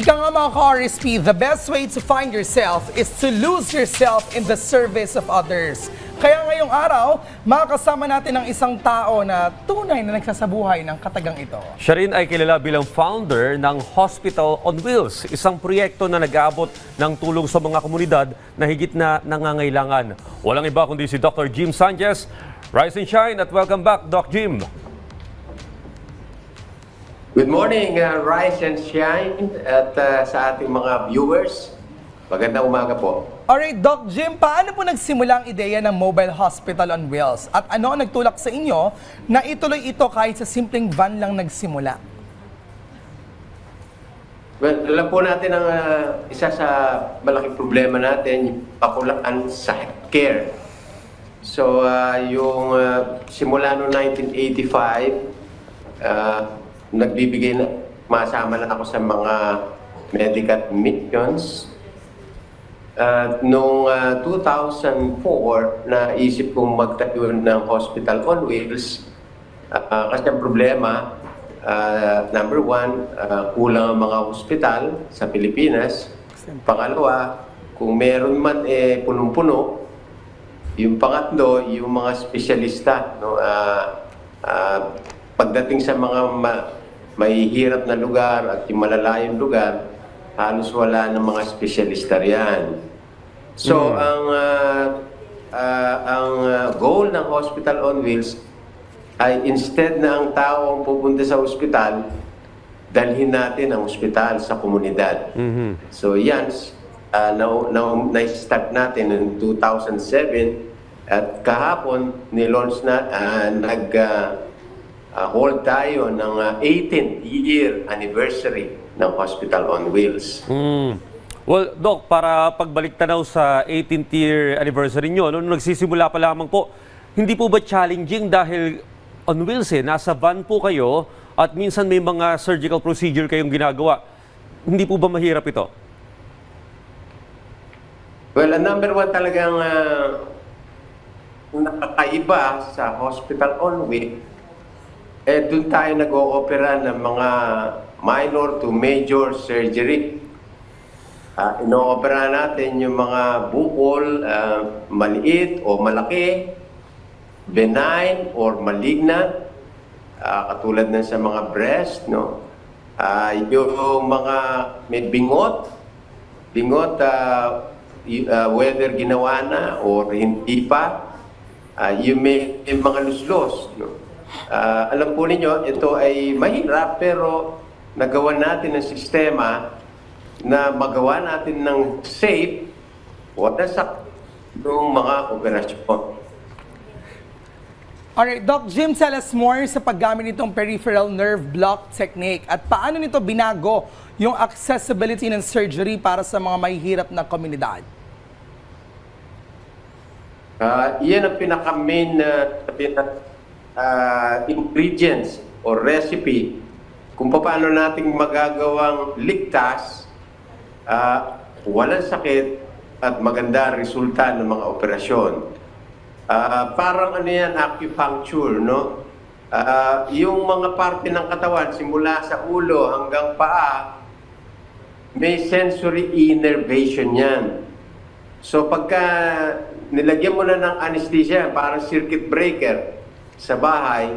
Ika nga mga ka-RSP, the best way to find yourself is to lose yourself in the service of others. Kaya ngayong araw, makakasama natin ang isang tao na tunay na nagsasabuhay ng katagang ito. Siya rin ay kilala bilang founder ng Hospital on Wheels, isang proyekto na nag-aabot ng tulong sa mga komunidad na higit na nangangailangan. Walang iba kundi si Dr. Jim Sanchez. Rise and shine at welcome back, Doc Jim. Good morning, uh, Rise and Shine at uh, sa ating mga viewers. Magandang umaga po. Alright, Doc Jim, paano po nagsimula ang ideya ng Mobile Hospital on Wheels? At ano ang nagtulak sa inyo na ituloy ito kahit sa simpleng van lang nagsimula? Well, alam po natin ang uh, isa sa malaking problema natin, yung pakulaan sa healthcare. So, uh, yung uh, simula noong 1985, uh, nagbibigay na, masama na ako sa mga medical missions. At noong ah, 2004, naisip kong magtayo ng hospital on wheels. Ah, kasi ang problema, ah, number one, ah, kulang ang mga hospital sa Pilipinas. Pangalawa, kung meron man eh punong-puno. Yung pangatlo, yung mga espesyalista. No? Ah, ah, pagdating sa mga ma- mahihirap na lugar at yung malalayong lugar, halos wala ng mga espesyalista riyan. So, ang ah, ah, ang ah, goal ng Hospital on Wheels ay instead na ang tao ang pupunta sa ospital, dalhin natin ang ospital sa komunidad. So, yan, uh, na, na, na-start natin in 2007 at kahapon ni-launch na, ah, nag ah, ah, hold tayo ng ah, 18th year anniversary ng Hospital on Wheels. Hmm. Well, Doc, para pagbalik tanaw sa 18th year anniversary nyo, nung nagsisimula pa lamang po, hindi po ba challenging dahil on wheels eh, nasa van po kayo at minsan may mga surgical procedure kayong ginagawa. Hindi po ba mahirap ito? Well, ang number one talagang uh, nakakaiba sa hospital on week, eh doon tayo nag-oopera ng mga minor to major surgery. Uh, ino-opera natin yung mga bukol, ah, maliit o malaki, benign or malignant, ah, katulad ng sa mga breast, no? Ah, yung mga may bingot, bingot uh, uh, whether ginawa na or hindi pa uh, yung may, may mga luslos no? Ah, alam po ninyo ito ay mahirap pero nagawa natin ng sistema na magawa natin ng safe wala sa ng mga operasyon Alright, Doc Jim, tell us more sa paggamit nitong peripheral nerve block technique at paano nito binago yung accessibility ng surgery para sa mga mahihirap na komunidad? Ah, iyan ang pinaka-main na pinaka, ah, ingredients or recipe kung paano nating magagawang ligtas, ah, walang sakit at maganda resulta ng mga operasyon. Ah, parang ano yan, acupuncture, no? Ah, yung mga parte ng katawan, simula sa ulo hanggang paa, may sensory innervation yan. So pagka nilagyan mo na ng anesthesia, parang circuit breaker sa bahay,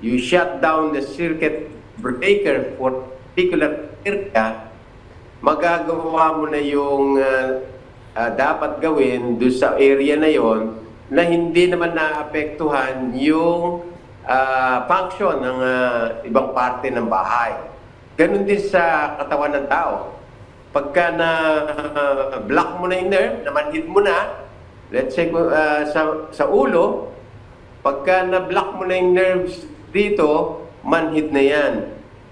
you shut down the circuit breaker for particular area, magagawa mo na yung ah, ah, dapat gawin doon sa area na yon na hindi naman naapektuhan yung ah, function ng ah, ibang parte ng bahay. Ganon din sa katawan ng tao pagka na uh, block mo na yung nerve, namanhid mo na, let's say uh, sa, sa ulo, pagka na block mo na yung nerves dito, manhid na yan.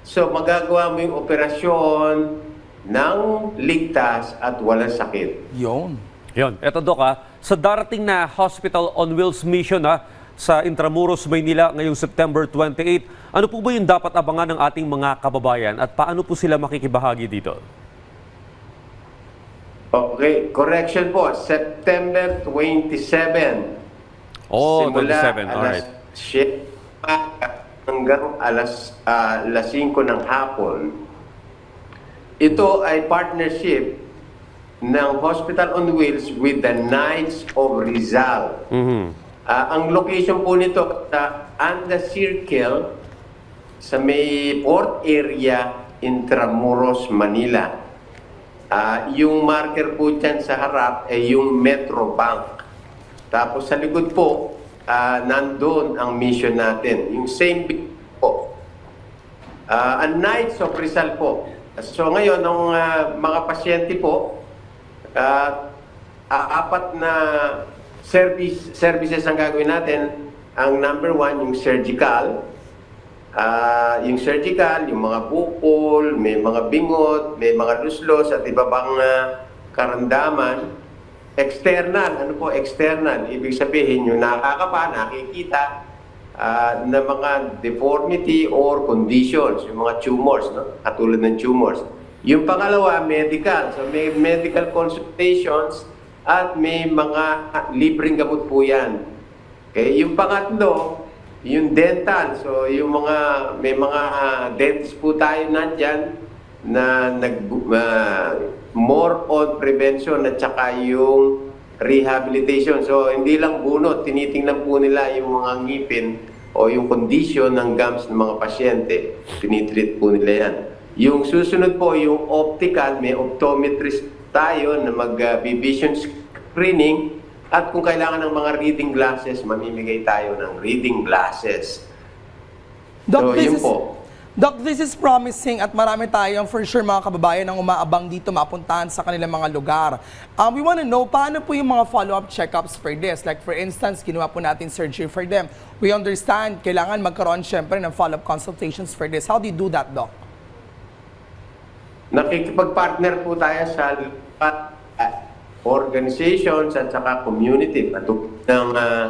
So magagawa mo yung operasyon ng ligtas at walang sakit. Yun. Yon, eto Doc ha, sa darating na Hospital on Wheels mission ha, sa Intramuros, Maynila ngayong September 28, ano po ba yung dapat abangan ng ating mga kababayan at paano po sila makikibahagi dito? Okay, correction po, September 27. Oh, Simula 27, alright. alas 7 hanggang alas, ah, alas 5 ng hapon. ito ay partnership ng Hospital on Wheels with the Knights of Rizal. Mhm. Ah, ang location po nito sa Anda Circle sa may port area Intramuros, Manila. Ah, yung marker po dyan sa harap ay yung Metro Bank. Tapos sa likod po, ah, nandun ang mission natin. Yung same big po. Ah, ang Knights of Rizal po. So ngayon, ang ah, mga pasyente po, ah, apat na service services ang gagawin natin. Ang number one, yung surgical. Ah, yung surgical, yung mga bukol, may mga bingot, may mga luslos at iba bang ah, karamdaman. External, ano po external? Ibig sabihin yung nakakapa, nakikita ah, na mga deformity or conditions, yung mga tumors, no? katulad ng tumors. Yung pangalawa, medical. So may medical consultations at may mga libreng gamot po yan. Okay, yung pangatlo, yung dental. So yung mga may mga dentists po tayo nandyan na nag ah, more on prevention at saka yung rehabilitation. So hindi lang bunot, tinitingnan po nila yung mga ngipin o yung condition ng gums ng mga pasyente. Tinitreat po nila yan. Yung susunod po, yung optical, may optometrist tayo na mag-vision screening at kung kailangan ng mga reading glasses, mamimigay tayo ng reading glasses. So, this yun is, po. Doc, this is promising at marami tayong for sure mga kababayan ang umaabang dito mapuntahan sa kanilang mga lugar. Um, we want to know, paano po yung mga follow-up checkups for this? Like for instance, ginawa po natin surgery for them. We understand, kailangan magkaroon syempre ng follow-up consultations for this. How do you do that, Doc? Nakikipag-partner po tayo sa uh, organizations at saka community patulad ng ah,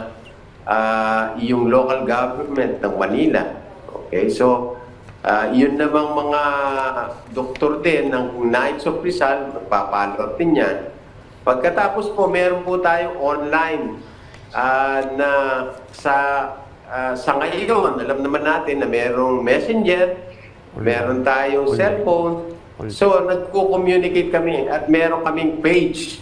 ah, yung local government ng Manila. Okay, so ah, yun namang mga doktor din ng Knights of Rizal, magpapalo din yan. Pagkatapos po, meron po tayo online ah, na sa ah, sa ngayon, alam naman natin na merong messenger, meron tayong cellphone. So, nagko-communicate kami at meron kaming page,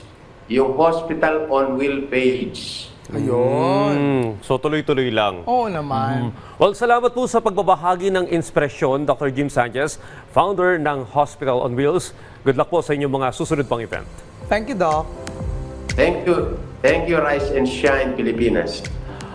yung Hospital on Wheel page. Ayun. Mm, so tuloy-tuloy lang. Oo naman. Well, salamat po sa pagbabahagi ng inspirasyon, Dr. Jim Sanchez, founder ng Hospital on Wheels. Good luck po sa inyong mga susunod pang event. Thank you, Doc. Thank you. Thank you, Rise and Shine, Pilipinas.